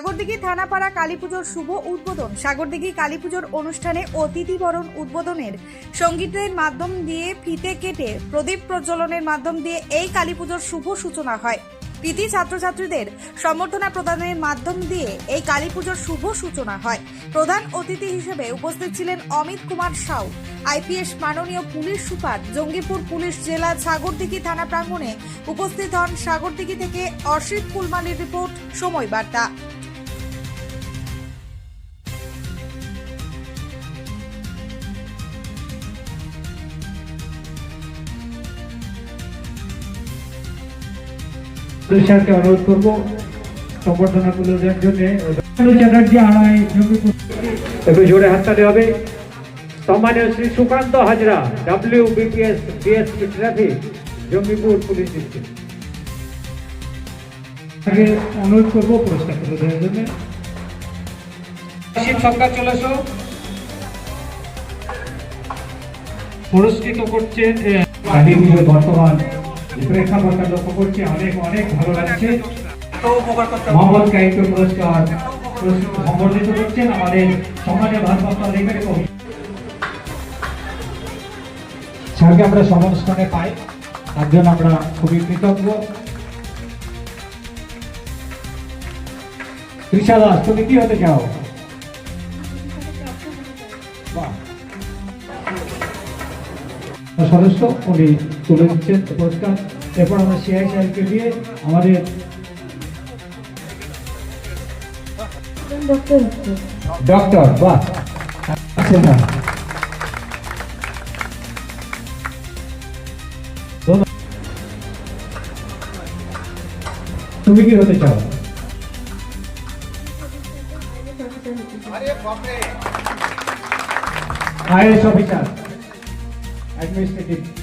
সাগরদিঘি থানাপাড়া কালীপুজোর শুভ উদ্বোধন। সাগরদিঘি কালীপুজোর অনুষ্ঠানে অতিথি বরণ উদ্বোধনের সঙ্গীতের মাধ্যম দিয়ে ফিতে কেটে প্রদীপ প্রজ্বলনের মাধ্যম দিয়ে এই কালীপুজোর শুভ সূচনা হয়। কৃতি ছাত্রছাত্রীদের সম্বর্ধনা প্রদানের মাধ্যম দিয়ে এই কালীপুজোর শুভ সূচনা হয়। প্রধান অতিথি হিসেবে উপস্থিত ছিলেন অমিত কুমার সাউ, আইপিএস মাননীয় পুলিশ সুপার, জঙ্গিপুর পুলিশ জেলা সাগরদিঘি থানা প্রাঙ্গণে উপস্থিত হন সাগরদিঘি থেকে অসিত কুলমালির রিপোর্ট, সময় বার্তা। স্যারকে অনুরোধ করব সম্বর্ধনাগুলো দেওয়ার জন্য চ্যাটার্জি আড়াই একটু জোরে হাততালি হবে। সম্মানীয় Shri Sukanta Hazra W BPS DSP traffic Jangipur police district আগে অনুরোধ করব পুরস্কার পুরস্কৃত করছেন বর্তমান প্রেক্ষাপটটা লক্ষ্য করছি। অনেক অনেক ভালো লাগছে। মোহাম্মদ কাইকে পুরস্কার সম্বর্ধিত করছেন আমাদের সমাজের ভারপ্রাপ্ত অধিকারী কবি স্যারকে আমরা সমস্থানে পাই। তার জন্য আমরা খুবই কৃতজ্ঞ। তৃষা দাস তুমি কি হতে চাও? বাহ। সদস্য, উনি তুলে দিচ্ছেন পুরস্কার এরপর আমরা সিআই সাহেবকে দিয়ে আমাদের ডক্টর ধন্যবাদ। তুমি কি হতে চাও আইএস অফিসার administrative